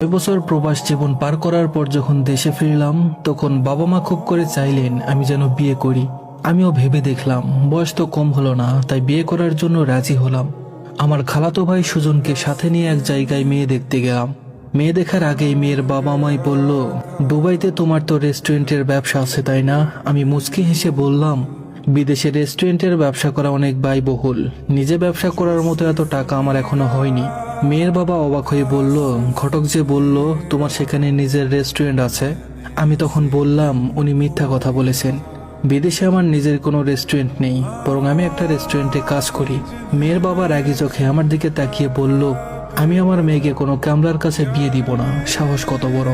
ছয় বছর প্রবাস জীবন পার করার পর যখন দেশে ফিরলাম, তখন বাবা মা খুব করে চাইলেন, আমি যেন বিয়ে করি। আমিও ভেবে দেখলাম, বয়স তো কম হলো না, তাই বিয়ে করার জন্য রাজি হলাম। আমার খালাতো ভাই সুজনকে সাথে নিয়ে এক জায়গায় মেয়ে দেখতে গেলাম। মেয়ে দেখার আগেই মেয়ের বাবা মাই বলল, দুবাইতে তোমার তো রেস্টুরেন্টের ব্যবসা আছে, তাই না? আমি মুচকি হেসে বললাম, বিদেশে রেস্টুরেন্টের ব্যবসা করা অনেক ব্যয়বহুল। নিজে ব্যবসা করার মতো এত টাকা আমার এখনও হয়নি। মেয়ের বাবা অবাক হয়ে বলল, ঘটক যে বলল তোমার সেখানে নিজের রেস্টুরেন্ট আছে? আমি তখন বললাম, উনি মিথ্যা কথা বলেছেন। বিদেশে আমার নিজের কোনো রেস্টুরেন্ট নেই, বরং আমি একটা রেস্টুরেন্টে কাজ করি। মেয়ের বাবা রাগি চোখে আমার দিকে তাকিয়ে বলল, আমি আমার মেয়েকে কোনো ক্যামলার কাছে বিয়ে দিব না, সাহস কত বড়।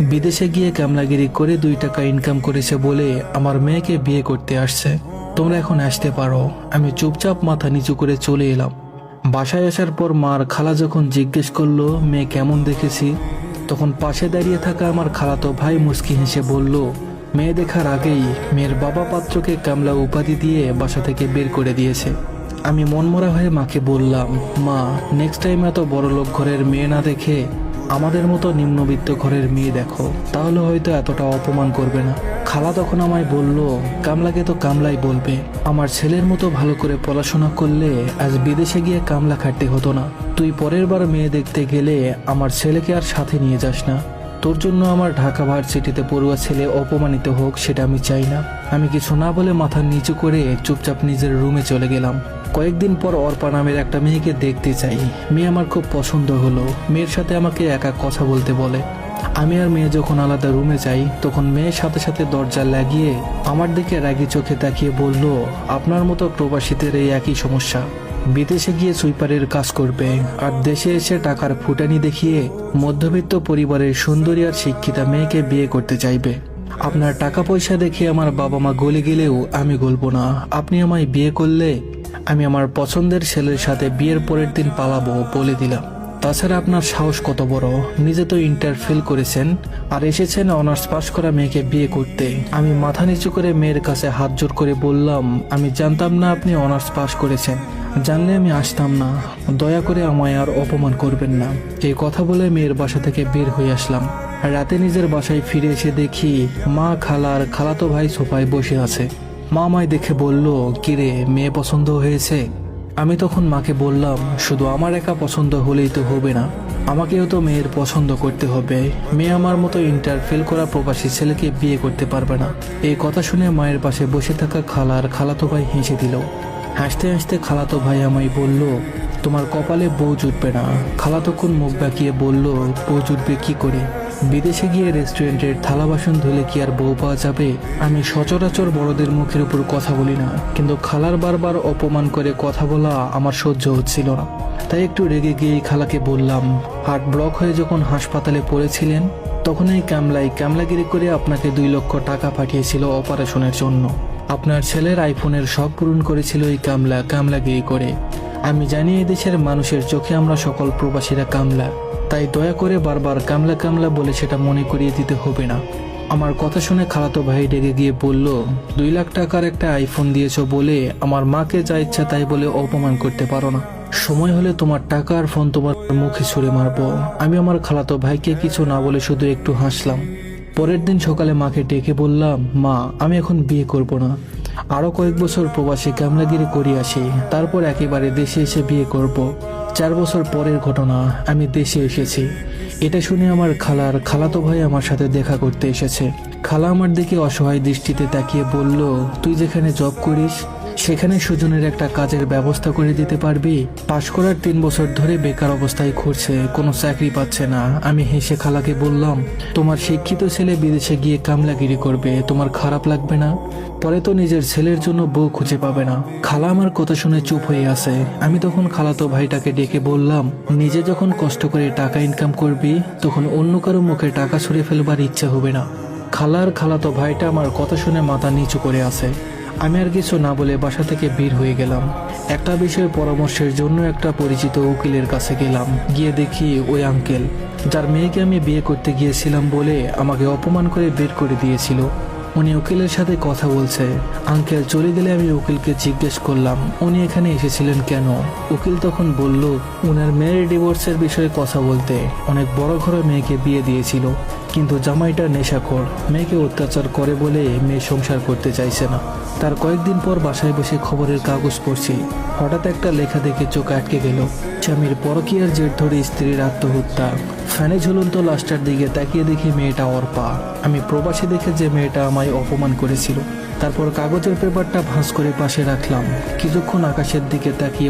বিদেশে গিয়ে কামলাগিরি করে দুই টাকা ইনকাম করেছে বলে আমার মেয়েকে বিয়ে করতে আসছে। তোমরা এখন আসতে পারো। আমি চুপচাপ মাথা নিচু করে চলে এলাম। বাসায় আসার পর মার খালা যখন জিজ্ঞেস করল, মেয়ে কেমন দেখেছি? তখন পাশে দাঁড়িয়ে থাকা আমার খালাতো ভাই মুস্কি হেসে বলল, মেয়ে দেখার আগেই মেয়ের বাবা পাত্রকে কামলা উপাধি দিয়ে বাসা থেকে বের করে দিয়েছে। আমি মনমরা হয়ে মাকে বললাম, মা নেক্সট টাইম এত বড় লোক ঘরের মেয়ে না দেখে আমাদের মতো নিম্নবিত্ত ঘরের মেয়ে দেখো, তাহলে হয়তো এতটা অপমান করবে না। খালা তখন আমায় বলল, কামলাকে তো কামলাই বলবে। আমার ছেলের মতো ভালো করে পড়াশোনা করলে আজ বিদেশে গিয়ে কামলা খাটতে হতো না। তুই পরের বার মেয়ে দেখতে গেলে আমার ছেলেকে আর সাথে নিয়ে যাস না। তোর জন্য আমার ঢাকা ভার্সিটিতে পড়ুয়া ছেলে অপমানিত হোক, সেটা আমি চাই না। আমি কিছু না বলে মাথা নিচু করে চুপচাপ নিজের রুমে চলে গেলাম। কয়েকদিন পর অর্পা নামের একটা মেয়েকে দেখতে চাই। মেয়ে আমার খুব পছন্দ হলো। মেয়ের সাথে আমাকে একা কথা বলতে বলে। আমি আর মেয়ে যখন আলাদা রুমে যাই, তখন মেয়ের সাথে সাথে দরজা লাগিয়ে আমার দিকে রাগি চোখে তাকিয়ে বলল, আপনার মতো প্রবাসীদের এই একই সমস্যা। বিদেশে গিয়ে সুইপারের কাজ করবে আর দেশে এসে টাকার ফুটানি দেখিয়ে মধ্যবিত্ত পরিবারের সুন্দরী আর শিক্ষিতা মেয়েকে বিয়ে করতে চাইবে। আপনার টাকা পয়সা দেখে আমার বাবা মা গলে গেলেও আমি গলবো না। আপনি আমায় বিয়ে করলে আমি আমার পছন্দের ছেলের সাথে বিয়ের পরের দিন পালাবো বলে দিলাম। তাছাড়া আপনার সাহস কত বড়? নিজে তো ইন্টার ফেল করেছেন, আর এসেছেন অনার্স পাশ করা মেয়েকে বিয়ে করতে। আমি মাথা নিচু করে মেয়ের কাছে হাত জোর করে বললাম, আমি জানতাম না আপনি অনার্স পাশ করেছেন। জানলে আমি আসতাম না। দয়া করে আমায় আর অপমান করবেন না। এই কথা বলে মেয়ের বাসা থেকে বের হয়ে আসলাম। রাতে নিজের বাসায় ফিরে এসে দেখি, মা খালার খালাতো ভাই সোফায় বসে আছে। মা আমায় দেখে বলল, কিরে, মেয়ে পছন্দ হয়েছে? আমি তখন মাকে বললাম, শুধু আমার একা পছন্দ হলেই তো হবে না। আমাকেও তো মেয়ের পছন্দ করতে হবে। মেয়ে আমার মতো ইন্টার ফেল করা প্রবাসী ছেলেকে বিয়ে করতে পারবে না। এই কথা শুনে মায়ের পাশে বসে থাকা খালার খালাতো ভাই হেসে দিল। হাসতে হাসতে খালাতো ভাই আমায় বলল, তোমার কপালে বউ জুটবে না। খালা তখন মুখ বাঁকিয়ে বলল, বউ জুটবে কি করে? বিদেশে গিয়ে রেস্টুরেন্টের থালা বাসন ধুলে কি আর বউ পাওয়া যাবে? আমি সচরাচর বড়দের মুখের উপর কথা বলি না, কিন্তু খালার বারবার অপমান করে কথা বলা আমার সহ্য হচ্ছিল না। তাই একটু রেগে গিয়ে খালাকে বললাম, হার্ট ব্লক হয়ে যখন হাসপাতালে পড়েছিলেন তখন এই কামলাই কামলাগিরি করে আপনাকে দুই লক্ষ টাকা পাঠিয়েছিল অপারেশনের জন্য। আপনার ছেলের আইফোনের শখ পূরণ করেছিল এই কামলা কামলাগিরি করে। আমি জানি দেশের মানুষের চোখে আমরা সকল প্রবাসীরা কামলা। তাই দয়া করে বারবার কামলা কামলা বলে সেটা মনে করিয়ে দিতে হবে না। আমার কথা শুনে খালাতো ভাই ডেকে গিয়ে বলল, দুই লাখ টাকার একটা আইফোন দিয়েছ বলে আমার মাকে যা ইচ্ছা তাই বলে অপমান করতে পারো না। সময় হলে তোমার টাকা আর ফোন তোমার মুখে ছুড়ে মারবো। আমি আমার খালাতো ভাইকে কিছু না বলে শুধু একটু হাসলাম। পরের দিন সকালে মাকে ডেকে বললাম, মা, আমি এখন বিয়ে করব না। আরও কয়েক বছর প্রবাসে কামলাগিরি করি আসি। তারপর একেবারে দেশে এসে বিয়ে করব। চার বছর পরের ঘটনা, আমি দেশে এসেছি। এটা শুনে আমার খালার খালাতো ভাই আমার সাথে দেখা করতে এসেছে। খালা আমার দিকে অসহায় দৃষ্টিতে তাকিয়ে বলল, তুই যেখানে জব করিস সেখানে সুজনের একটা কাজের ব্যবস্থা করে দিতে পারবি। পাশ করার তিন বছর ধরে বেকার অবস্থায় ঘুরছে, কোনো চাকরি পাচ্ছে না। আমি হেসে খালাকে বললাম, তোমার শিক্ষিত ছেলে বিদেশে গিয়ে কামলাগিরি করবে, তোমার খারাপ লাগবে না? পরে তো নিজের ছেলের জন্য বউ খুঁজে পাবে না। খালা আমার কথা শুনে চুপ হয়ে আছে। আমি তখন খালাতো ভাইটাকে ডেকে বললাম, নিজে যখন কষ্ট করে টাকা ইনকাম করবি, তখন অন্য কারও মুখে টাকা ছুঁড়ে ফেলবার ইচ্ছা হবে না। খালার খালাতো ভাইটা আমার কথা শুনে মাথা নিচু করে আছে। আমি আর কিছু না বলে বাসা থেকে বের হয়ে গেলাম। একটা বিষয়ে পরামর্শের জন্য একটা পরিচিত উকিলের কাছে গেলাম। গিয়ে দেখি ওই আঙ্কেল, যার মেয়েকে আমি বিয়ে করতে গিয়েছিলাম বলে আমাকে অপমান করে বের করে দিয়েছিল। উনি উকিলের সাথে কথা বলছে। আঙ্কেল, চলে গেলে আমি উকিলকে জিজ্ঞেস করলাম, উনি এখানে এসেছিলেন কেন? উকিল তখন বলল, উনার মেয়ের ডিভোর্সের বিষয়ে কথা বলতে অনেক বড় ঘরে মেয়েকে বিয়ে দিয়েছিল। কিন্তু জামাইটা নেশাখোর। মেয়েকে অত্যাচার করে বলে মেয়ে সংসার করতে চাইছে না। তার কয়েকদিন পর বাসায় বসে খবরের কাগজ পড়ছি। হঠাৎ একটা লেখা দেখে চোখ আটকে গেল। স্বামীর পরকীয়ার জের ধরে স্ত্রীর আত্মহত্যা। ফ্যানে ঝুলন্ত লাশটার দিকে তাকিয়ে দেখি মেয়েটা অর্পা আমি প্রবাসী দেখে যে মেয়েটা আমায় অপমান করেছিল। তারপর কাগজের পেপারটা ভাঁজ করে পাশে রাখলাম। কিছুক্ষণ আকাশের দিকে তাকিয়ে